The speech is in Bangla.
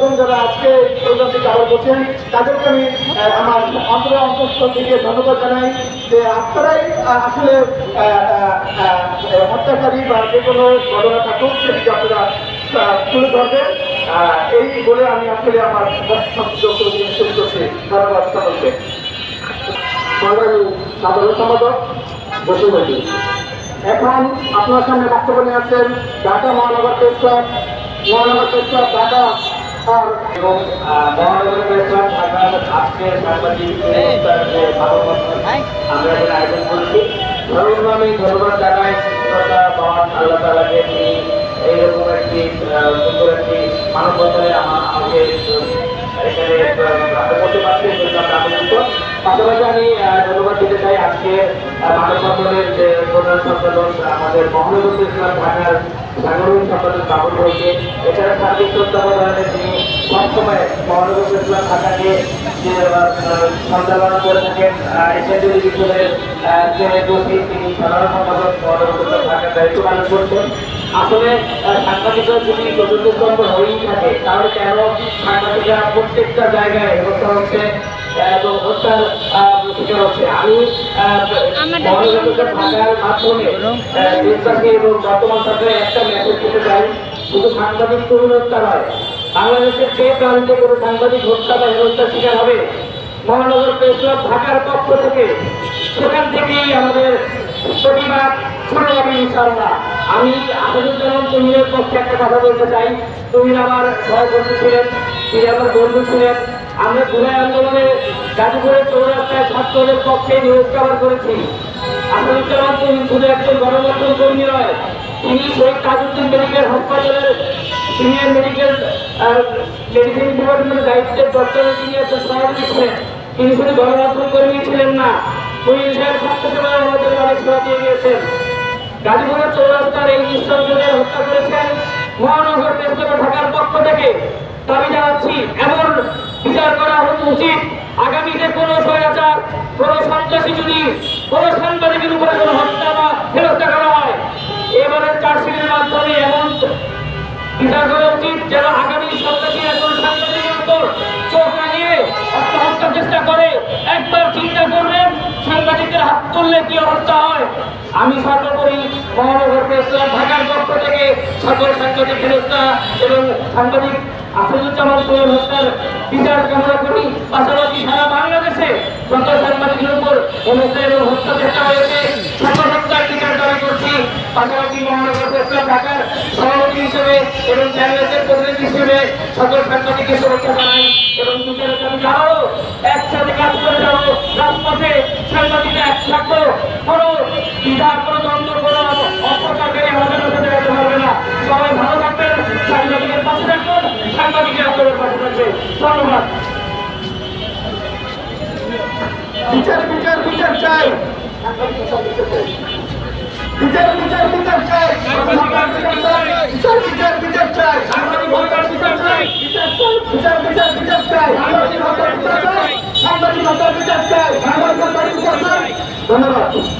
গণমাধ্যম যারা আজকে এই প্রোগ্রামটি কভার করছেন, তাদেরকে আমি আমার অন্তর অন্তঃস্থল থেকে ধন্যবাদ জানাই যে আপনারাই আসলে হত্যাকারী বা যে কোনো ঘটনা থাকুক, সেটিকে আপনারা তুলে ধরবেন। এই বলে আমি আসলে আমার শুরু করছি। ধন্যবাদ সকলকে। সাধারণ সম্পাদক বসুমতী এখন আপনার সামনে বক্তব্য নিয়ে আছেন ঢাকা মহানগর প্রেস ক্লাব। মহানগর প্রেস ক্লাব, ঢাকা আর এবং মহানগর প্রেসক্লাব ঢাকার আজকের সাংবাদিক আমরা এখানে আয়োজন করেছি। ধরুন আমি ধন্যবাদ জানাই মহান আল্লাহ তালাকে তিনি এইরকম একটি সুন্দর একটি মানববন্ধনে আমা- আমাকে এখানে করতে পারছি পাশাপাশি আমি ধন্যবাদ দিতে চাই আজকে মানববন্ধনের যে প্রধান সম্পাদক, আমাদের মহানগর প্রেসক্লাব ঢাকার সাংগঠনিক সম্পাদক বাবুল ভাইকে, এছাড়া সার্বিক তত্ত্বাবধানে তিনি সবসময় মহানগর প্রেসক্লাব ঢাকাকে যে সঞ্চালনা করে থাকেন এসএনডি বিশ্বদের যে দোষী তিনি সাধারণ সম্পাদক মহানগর প্রেসক্লাব ঢাকার দায়িত্ব পালন করছেন। আসলে সাংবাদিকরা যদি চতুর্থ স্তম্ভ হয়েই থাকে, তাহলে কেন সাংবাদিকরা প্রত্যেকটা জায়গায় হত্যা হচ্ছে? এবং হত্যার আহ, শিকার হচ্ছে আমি মহানগর ঢাকার মাধ্যমে দেশবাসী এবং বর্তমান সরকারের একটা মেসেজ দিতে চাই শুধু সাংবাদিক তরুণ হত্যা নয় বাংলাদেশের যে প্রান্তে কোনো সাংবাদিক হত্যা বা হেনস্থার শিকার হবে? মহানগর প্রেস ক্লাব ঢাকার পক্ষ থেকে সেখান থেকেই আমাদের প্রতিবাদ শুরু হবে ইনশাল্লাহ আমি আসাদুজ্জামান তুমিনের পক্ষে একটা কথা বলতে চাই। তুমি আমার সহকর্মী ছিলেন তিনি আমার বন্ধু ছিলেন। আমরা জুলাই আন্দোলনে গাজীপুরের চৌরাস্তায় ছাত্রদের পক্ষে নিউজ কভার করেছি। আসাদুজ্জামান তুমি শুধু একজন গণমাধ্যম কর্মী নয়, তিনি শহীদ তাজউদ্দিন মেডিকেল হাসপাতালের সিনিয়র মেডিকেল মেডিসিন ডিপার্টমেন্টের দায়িত্বের ডক্টরের তিনি একজন সভাপতি ছিলেন তিনি শুধু গণমাধ্যম কর্মী ছিলেন না, পুলিশের স্বাস্থ্যসেবায় আমাদের অনেক সেবা দিয়ে গিয়েছেন। গাজীপুরের চৌরাস্তার এই নিঃসন্দেহে হত্যা করেছেন মহানগর প্রেসক্লাব ঢাকার পক্ষ থেকে দাবি জানাচ্ছি এমন বিচার করা হতে উচিত। আগামীতে কোনো স্বৈরাচার, কোনো সন্ত্রাসী যদি কোনো সাংবাদিকের উপরে কোনো হত্যা বা হেনস্থা করা হয়, এবারের চার্জশিটের মাধ্যমে এমন বিচার করা উচিত যেন আগামী সন্ত্রাসী এখন সাংবাদিকের উপর চোখ লাগিয়ে আত্মহত্যার চেষ্টা করে। একবার চিন্তা করবেন সাংবাদিকদের হাত তুললে কি অবস্থা হয়? আমি সর্বোপরি মহানগর প্রেস ক্লাব ঢাকার পক্ষ থেকে সকল সাংবাদিক ফেরস্তা এবং সাংবাদিক আসাদুজ্জামান হত্যার বিচার কামনা করি। পাশাপাশি সারা বাংলাদেশে যত সাংবাদিকের উপর এবং হত্যা চেষ্টা হয়েছে হত্যার বিচার দাবি করছি। পাশাপাশি মহানগর প্রেস ঢাকার সভাপতি হিসেবে এবং চ্যানেলের প্রতিনিধি হিসেবে সকল সাংবাদিককে সুরক্ষা জানাই এবং বিচারের দাবি আরও একসাথে কাজ করে যাব রাজপথে সাংবাদিকরা এক থাকব কোনো দ্বিধার কোনো দ্বন্দ্ব কোনো অপকারী আমাদের সাথে যেতে পারবে না সবাই ভালো থাকবেন সাংবাদিকের পাশে থাকবেন সাংবাদিকের আপনাদের পাশে থাকবে ধন্যবাদ বিচার বিচার বিচার চাই বিচার বিচার বিচার চাই বিচার বিচার বিচার চাই হত্যার বিচার চাই বিচার বিচার বিচার বিচার চাই সাংবাদিক বিচার বিচার বিচার ধন্যবাদ।